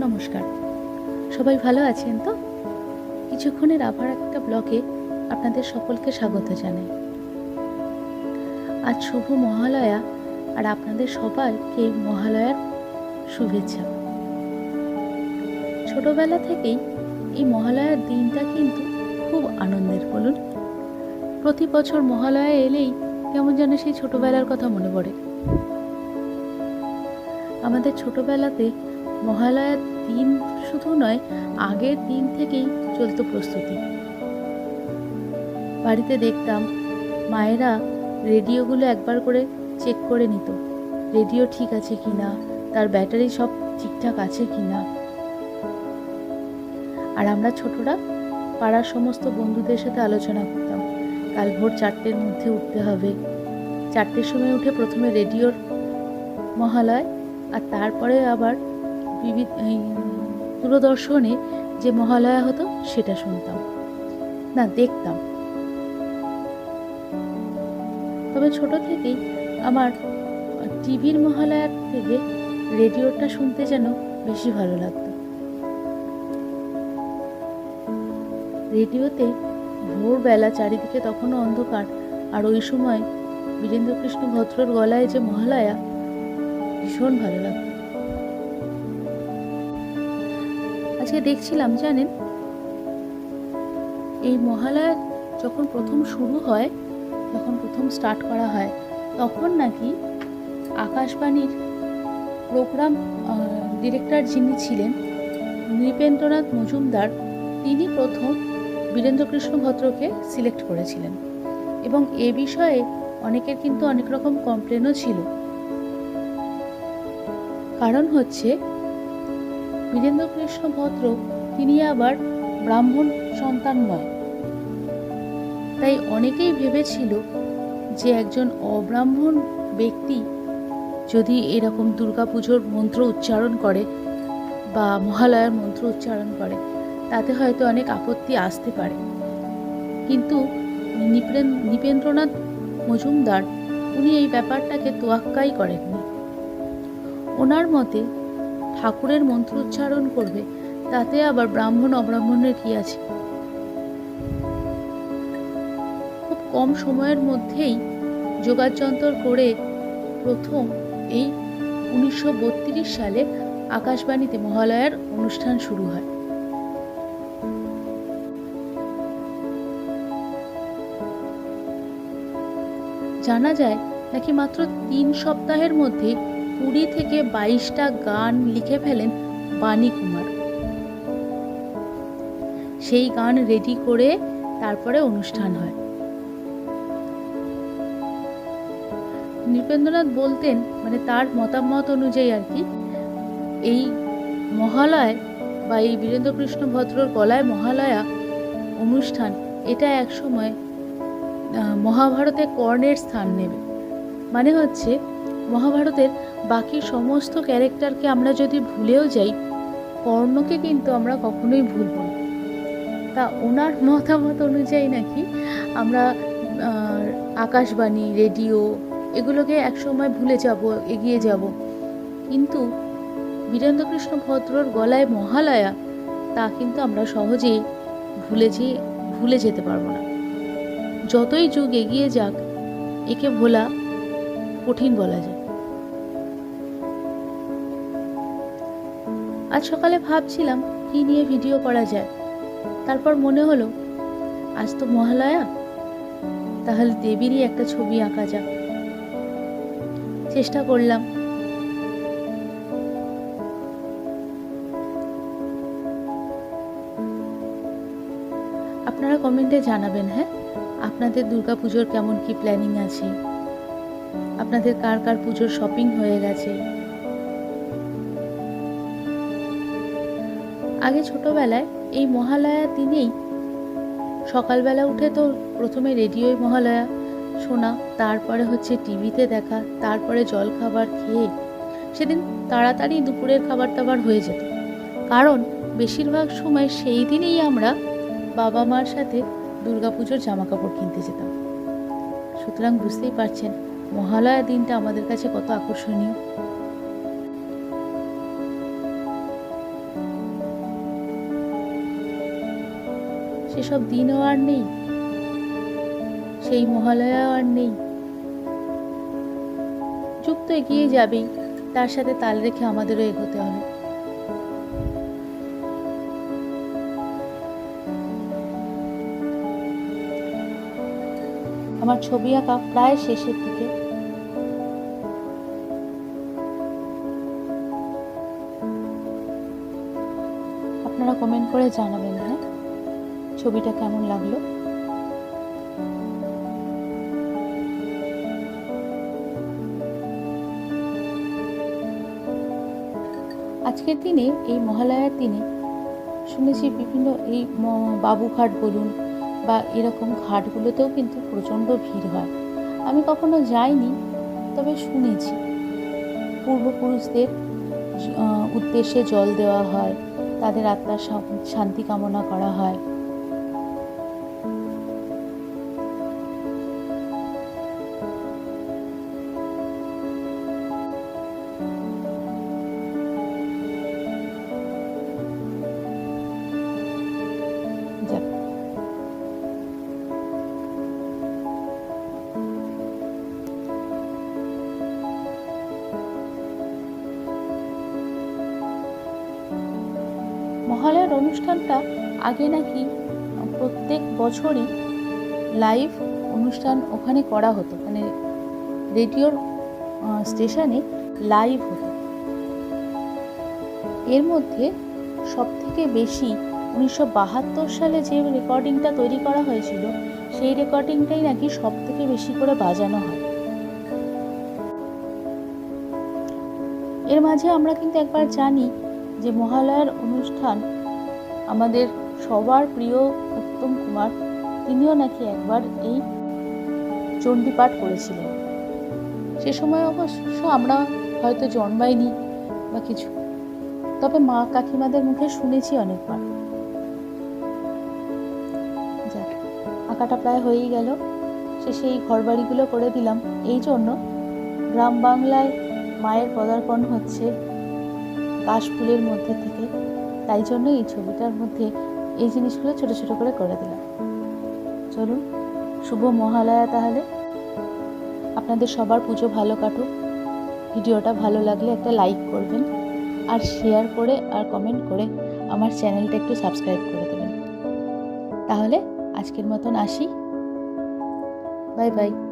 নমস্কার। সবাই ভালো আছেন তো? কিছুক্ষণের আবার একটা ব্লগে আপনাদের সকলকে স্বাগত জানাই। আজ শুভ মহালয়া আর আপনাদের সবাইকে মহালয়ার শুভেচ্ছা। ছোটবেলা থেকেই এই মহালয়ার দিনটা কিন্তু খুব আনন্দের, বলুন। প্রতি বছর মহালয়া এলেই কেমন যেন সেই ছোটবেলার কথা মনে পড়ে। আমাদের ছোটবেলাতে মহালয়ার দিন শুধু নয়, আগের দিন থেকেই চলতো প্রস্তুতি। বাড়িতে দেখতাম মায়েরা রেডিওগুলো একবার করে চেক করে নিত, রেডিও ঠিক আছে কি না তার ব্যাটারি সব ঠিকঠাক আছে কি না আর আমরা ছোটরা পাড়ার সমস্ত বন্ধুদের সাথে আলোচনা করতাম, কাল ভোর চারটের মধ্যে উঠতে হবে। চারটের সময় উঠে প্রথমে রেডিওর মহালয় আর তারপরে আবার বিবিধ দূরদর্শনে যে মহালয়া হতো, সেটা শুনতাম। না, দেখতাম। তবে ছোট থেকেই আমার টিভির মহালয়ার থেকে রেডিওটা শুনতে যেন বেশি ভালো লাগতো। রেডিওতে ভোরবেলা চারিদিকে তখনও অন্ধকার, আর ওই সময় বীরেন্দ্রকৃষ্ণ ভদ্রর গলায় যে মহালয়া, ভীষণ ভালো লাগতো। আজকে দেখছিলাম, জানেন? এই মহালয়া যখন প্রথম শুরু হয়, যখন প্রথম স্টার্ট করা হয়, তখন নাকি আকাশবাণীর প্রোগ্রাম ডিরেক্টর যিনি ছিলেন, নৃপেন্দ্রনাথ মজুমদার, তিনি প্রথম বীরেন্দ্রকৃষ্ণ ভদ্রকে সিলেক্ট করেছিলেন। এবং এ বিষয়ে অনেকের কিন্তু অনেক রকম কমপ্লেনও ছিল। কারণ হচ্ছে বীরেন্দ্রকৃষ্ণ ভদ্র তিনি আবার ব্রাহ্মণ সন্তান নয়। তাই অনেকেই ভেবেছিল যে একজন অব্রাহ্মণ ব্যক্তি যদি এরকম দুর্গাপুজোর মন্ত্র উচ্চারণ করে বা মহালয়ার মন্ত্র উচ্চারণ করে, তাতে হয়তো অনেক আপত্তি আসতে পারে। কিন্তু নৃপেন্দ্রনাথ মজুমদার উনি এই ব্যাপারটাকে তোয়াক্কাই করেননি। ওনার মতে ঠাকুরের মন্ত্র উচ্চারণ করবে, তাতে আবার ব্রাহ্মণ অব্রাহ্মণের কি আছে? খুব কম সময়ের মধ্যেই যোগাযন্তর করে প্রথম এই উনিশশো সালে আকাশবাণীতে মহালয়ার অনুষ্ঠান শুরু হয়। জানা যায় নাকি মাত্র তিন সপ্তাহের মধ্যে কুড়ি থেকে বাইশটা গান লিখে ফেলেন বাণী কুমার সেই গান রেডি করে তারপরে অনুষ্ঠান হয়। নৃপেন্দ্রনাথ বলতেন মানে তার মতামত অনুযায়ী আর কি, এই মহালয় বা এই বীরেন্দ্রকৃষ্ণ ভদ্রর গলায় মহালয়া অনুষ্ঠান, এটা একসময় মহাভারতে কর্ণের স্থান নেবে। মানে হচ্ছে মহাভারতের বাকি সমস্ত ক্যারেক্টারকে আমরা যদি ভুলেও যাই, কর্ণকে কিন্তু আমরা কখনোই ভুলব না। তা ওনার মতামত অনুযায়ী নাকি আমরা আকাশবাণী, রেডিও এগুলোকে একসময় ভুলে যাব, এগিয়ে যাব। কিন্তু বীরেন্দ্রকৃষ্ণ ভদ্রর গলায় মহালয়া, তা কিন্তু আমরা সহজেই ভুলে যে, ভুলে যেতে পারব না। যতই যুগ এগিয়ে যাক, একে ভোলা কঠিন বলা যায়। আজ সকালে ভাবছিলাম কি নিয়ে ভিডিও করা যায়। তারপর মনে হলো, আজ তো মহালয়া, তাহলে দেবীরই একটা ছবি আঁকা যাক। চেষ্টা করলাম। আপনারা কমেন্টে জানাবেন হ্যাঁ? আপনাদের দুর্গা পুজোর কেমন কি প্ল্যানিং আছে? আপনাদের কার কার পুজোর শপিং হয়ে গেছে? আগে ছোটবেলায় এই মহালয়া দিনেই সকালবেলা উঠে তো প্রথমে রেডিওয় মহালয়া শোনা, তারপরে হচ্ছে টিভিতে দেখা, তারপরে জল খাবার খেয়ে সেদিন তাড়াতাড়ি দুপুরের খাবার দাবার হয়ে যেত। কারণ বেশিরভাগ সময় সেই দিনেই আমরা বাবা মার সাথে দুর্গাপুজোর জামা কাপড় কিনতে যেতাম। সুতরাং বুঝতেই পারছেন, মহালয়া দিনটা আমাদের কাছে কত আকর্ষণীয়। সেসব দিনও আর নেই। সেই মহালয়াও আর নেই। যুগ তো এগিয়ে যাবেই, তার সাথে তাল রেখে আমাদেরও এগোতে হবে। আমার ছবি আঁকা প্রায় শেষের দিকে। আপনারা কমেন্ট করে জানাবেন। হ্যাঁ ছবিটা কেমন লাগল? আজকের দিনে, এই মহালয়ার দিনে শুনেছি বিভিন্ন এই বাবুঘাট বলুন বা এরকম ঘাটগুলোতেও কিন্তু প্রচণ্ড ভিড় হয়। আমি কখনো যাইনি, তবে শুনেছি। পূর্বপুরুষদের উদ্দেশ্যে জল দেওয়া হয়, তাদের আত্মার শান্তি কামনা করা হয়। মহালয়ার অনুষ্ঠানটা আগে নাকি প্রত্যেক বছরই লাইভ অনুষ্ঠান ওখানে করা হতো মানে রেডিওর স্টেশনে লাইভ হতো। এর মধ্যে সব থেকে বেশি উনিশশো বাহাত্তর সালে যে রেকর্ডিংটা তৈরি করা হয়েছিল, সেই রেকর্ডিংটাই নাকি সব থেকে বেশি করে বাজানো হয়। এর মাঝে আমরা কিন্তু একবার জানি যে মহালয়ার অনুষ্ঠান আমাদের সবার প্রিয় উত্তম কুমার, তিনিও নাকি একবার এই চণ্ডীপাঠ করেছিলেন। সে সময় অবশ্য আমরা হয়তো জন্মাইনি বা কিছু, তবে মা কাকিমাদের মুখে শুনেছি অনেকবার। আঁকাটা প্রায় হয়েই গেল। শেষে এই ঘরবাড়িগুলো করে দিলাম। এই জন্য গ্রাম বাংলায় মায়ের পদার্পণ হচ্ছে। কাশফুলের মধ্যে থেকে। তাই জন্য এই ছবিটার মধ্যে এই জিনিসগুলো ছোট ছোট করে করে দিলাম। চলুন, শুভ মহালয়া তাহলে। আপনাদের সবার পুজো ভালো কাটুক। ভিডিওটা ভালো লাগলে একটা লাইক করবেন আর শেয়ার করে আর কমেন্ট করে আমার চ্যানেলটা একটু সাবস্ক্রাইব করে দেবেন। তাহলে আজকের মতন আসি। Bye bye.